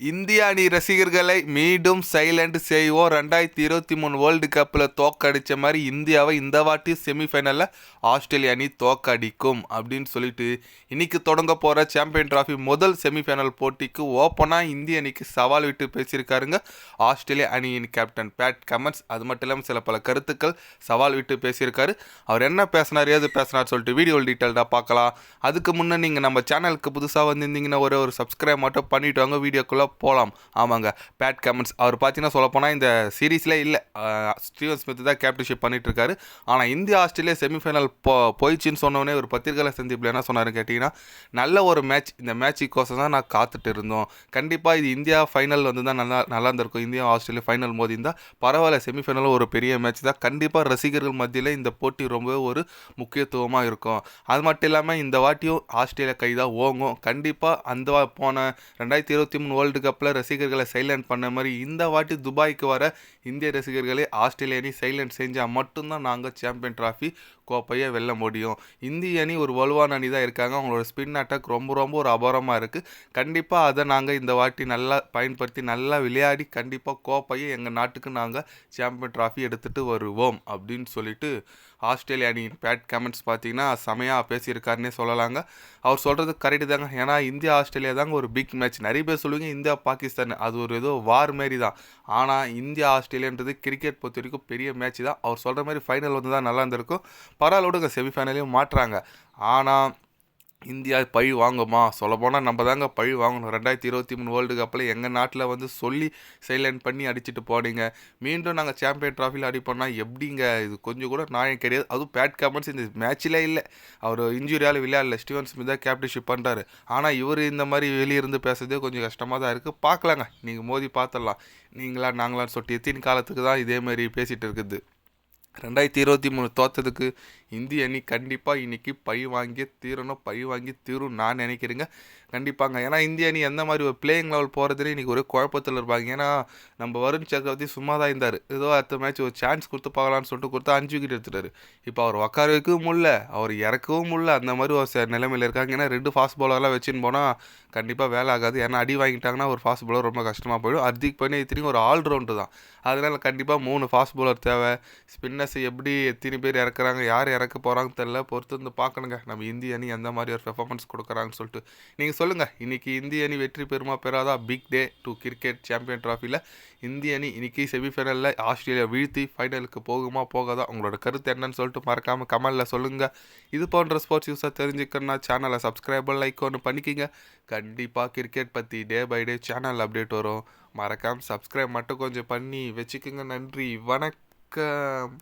இந்திய அணி ரசிகர்களை மீண்டும் சைலண்ட் செய்வோம். ரெண்டாயிரத்தி இருபத்தி மூணு வேர்ல்டு கப்பில் தோக்கடித்த மாதிரி இந்தியாவை இந்த வாட்டி செமிஃபைனலில் ஆஸ்திரேலிய அணி தோக்கடிக்கும் அப்படின்னு சொல்லிட்டு இன்னைக்கு தொடங்க போகிற சாம்பியன் டிராஃபி முதல் செமிஃபைனல் போட்டிக்கு ஓப்பனாக இந்திய அணிக்கு சவால் விட்டு பேசியிருக்காருங்க. ஆஸ்திரேலிய அணியின் கேப்டன் பேட் கமன்ஸ் அது மட்டும் இல்லாமல் சில பல கருத்துக்கள் சவால் விட்டு பேசியிருக்காரு. அவர் என்ன பேசினார் ஏது பேசினார் சொல்லிட்டு வீடியோ டீட்டெயில்டாக பார்க்கலாம். அதுக்கு முன்னே நீங்கள் நம்ம சேனலுக்கு புதுசாக வந்திருந்தீங்கன்னா ஒரே ஒரு சப்ஸ்கிரைப் மட்டும் பண்ணிவிட்டு வாங்க. வீடியோக்குள்ளே போகலாம் ஆமாங்க. பேட் கமெண்ட்ஸ் அவர் பார்த்தீங்கன்னா சொல்லப்போனால் இந்த சீரீஸில் இல்லை. ஸ்டீவன் ஸ்மித் தான் கேப்டன்ஷிப் பண்ணிகிட்ருக்காரு ஆனால் இந்தியா ஆஸ்திரேலியா செமிஃபைனல் போ போயிடுச்சுன்னு சொன்னோடனே ஒரு பத்திரிகையில் சந்திப்பில் என்ன சொன்னார் கேட்டிங்கன்னா நல்ல ஒரு மேட்ச் இந்த மேட்சுக்கோசம் தான் நான் காத்துட்டு இருந்தோம். கண்டிப்பாக இது இந்தியா ஃபைனல் வந்து தான் நல்லா நல்லா இருந்திருக்கும். இந்தியா ஆஸ்திரேலியா ஃபைனல் மோதி இருந்தால் பரவாயில்ல. செமிஃபைனலும் ஒரு பெரிய மேட்ச் தான். கண்டிப்பாக ரசிகர்கள் மத்தியில் இந்த போட்டி ரொம்ப ஒரு முக்கியத்துவமாக இருக்கும். அது மட்டும் இல்லாமல் இந்த வாட்டியும் ஆஸ்திரேலியா கை தான் ஓங்கும். கண்டிப்பாக அந்த போன ரெண்டாயிரத்தி இருபத்தி மூணு வேர்ல்டு கப்பில் ரசிகர்களை சைலண்ட் பண்ண மாதிரி இந்த வாட்டி துபாய்க்கு வர இந்திய ரசிகர்களே ஆஸ்திரேலிய அணி சைலண்ட் செஞ்சால் மட்டும்தான் நாங்கள் சாம்பியன் ட்ராஃபி கோப்பையை வெல்ல முடியும். இந்திய அணி ஒரு வலுவான அணி தான் இருக்காங்க. அவங்களோட ஸ்பின் அட்டாக் ரொம்ப ரொம்ப ஒரு அபாரமாக இருக்குது கண்டிப்பாக அதை நாங்கள் இந்த வாட்டி நல்லா பயன்படுத்தி நல்லா விளையாடி கண்டிப்பாக கோப்பையை எங்கள் நாட்டுக்கு நாங்கள் சாம்பியன் ட்ராஃபி எடுத்துகிட்டு வருவோம் அப்படின்னு சொல்லிட்டு ஆஸ்திரேலிய அணியின் பேட் கமெண்ட்ஸ் பார்த்தீங்கன்னா செமையாக பேசியிருக்காருன்னே சொல்லலாங்க. அவர் சொல்கிறது கரெக்டு தாங்க. ஏன்னா இந்தியா ஆஸ்திரேலியா தாங்க ஒரு பிக் மேட்ச் நிறைய பேர் சொல்லுவீங்க இந்தியா பாகிஸ்தான் அது ஒரு ஏதோ வார் மாரி தான் ஆனால் இந்தியா ஆஸ்திரேலியான்றது கிரிக்கெட் பொறுத்த வரைக்கும் பெரிய மேட்ச் தான். அவர் சொல்கிற மாதிரி ஃபைனல் வந்து தான் நல்லா இருந்திருக்கும். பரவாயில்ல விடுங்க செமிஃபைனலையும் மாட்டுறாங்க ஆனால் இந்தியா பழி வாங்குமா? சொல்லப்போனால் நம்ம தாங்க பழி வாங்கணும். ரெண்டாயிரத்தி இருபத்தி மூணு வேர்ல்டு கப்பில் எங்கள் நாட்டில் வந்து சொல்லி சைலண்ட் பண்ணி அடிச்சுட்டு போனீங்க. மீண்டும் நாங்கள் சாம்பியன் ட்ராஃபியில் அடிப்போம்னா எப்படிங்க? இது கொஞ்சம் கூட நாயம் கிடையாது. அதுவும் பேட் கமெண்ட்ஸ் இந்த மேட்ச்சிலே இல்லை. அவர் இன்ஜுரியால் விளையாடல. ஸ்டீவன் ஸ்மித் தான் கேப்டன்ஷிப் பண்ணுறாரு ஆனால் இவர் இந்த மாதிரி வெளியிருந்து பேசுறதே கொஞ்சம் கஷ்டமாக தான் இருக்குது பார்க்கலாங்க. நீங்கள் மோதி பார்த்துடலாம். நீங்களா நாங்களான்னு சொல்லிட்டு எத்தனை காலத்துக்கு தான் இதே மாதிரி பேசிகிட்டு இருக்குது. ரெண்டாயிரத்தி இருபத்தி மூணு தோத்ததுக்கு இந்திய அணி கண்டிப்பாக இன்றைக்கி பழி வாங்கி தீரணும் பழி வாங்கி தீரும் நான் நினைக்கிறேங்க. கண்டிப்பாங்க. ஏன்னா இந்திய அணி எந்த மாதிரி ஒரு பிளேயிங் லெவல் போகிறதுலேயே இன்றைக்கி ஒரு குழப்பத்தில் இருப்பாங்க. ஏன்னா நம்ம வருண் சக்கரவர்த்தி சும்மா தான் இருந்தார். ஏதோ அடுத்த மேட்ச் ஒரு சான்ஸ் கொடுத்து பார்க்கலான்னு சொல்லிட்டு கொடுத்து அஞ்சு விக்கெட் எடுத்துட்டாரு. இப்போ அவர் உட்கார வைக்கவும் முடியல. அவர் இறக்கவும் முடியல. அந்த மாதிரி ஒரு ச- இருக்காங்க. ஏன்னா ரெண்டு ஃபாஸ்ட் பாலர்லாம் வச்சுன்னு போனால் கண்டிப்பாக வேலை ஆகாது. ஏன்னா அடி வாங்கிட்டாங்கன்னா ஒரு ஃபாஸ்ட் பாலர் ரொம்ப கஷ்டமாக போயிடும். ஹர்திக் பண்ணி இத்தனைக்கும் ஒரு ஆல்ரவுண்டு தான். அதனால் கண்டிப்பாக மூணு ஃபாஸ்ட் பாலர் தேவை. ஸ்பின்னர்ஸ் எப்படி எத்தனை பேர் இறக்குறாங்க? யார் இறக்க போகிறாங்க தெரில பொறுத்து வந்து பார்க்கணுங்க. நம்ம இந்திய அணி எந்த மாதிரி ஒரு பெர்ஃபார்மன்ஸ் கொடுக்குறாங்கன்னு சொல்லிட்டு. நீங்கள் சொல்லுங்கள் இன்றைக்கி இந்திய அணி வெற்றி பெறுமா பெறாதா? Big day to cricket champion ட்ராஃபியில் இந்திய அணி இன்றைக்கி செமிஃபைனலில் ஆஸ்திரேலியா வீழ்த்தி ஃபைனலுக்கு போகுமா போகாதா? உங்களோட கருத்து என்னன்னு சொல்லிட்டு மறக்காமல் கமெண்டில் சொல்லுங்கள் இது போன்ற ஸ்போர்ட்ஸ் நியூஸாக தெரிஞ்சுக்கணும்னா சேனலை சப்ஸ்கிரைபர் லைக் ஒன்று பண்ணிக்கிங்க. கண்டிப்பாக கிரிக்கெட் பற்றி day by day channel update வரும். மறக்காமல் சப்ஸ்கிரைப் மட்டும் கொஞ்சம் பண்ணி வச்சுக்கோங்க. நன்றி. வணக்கம்.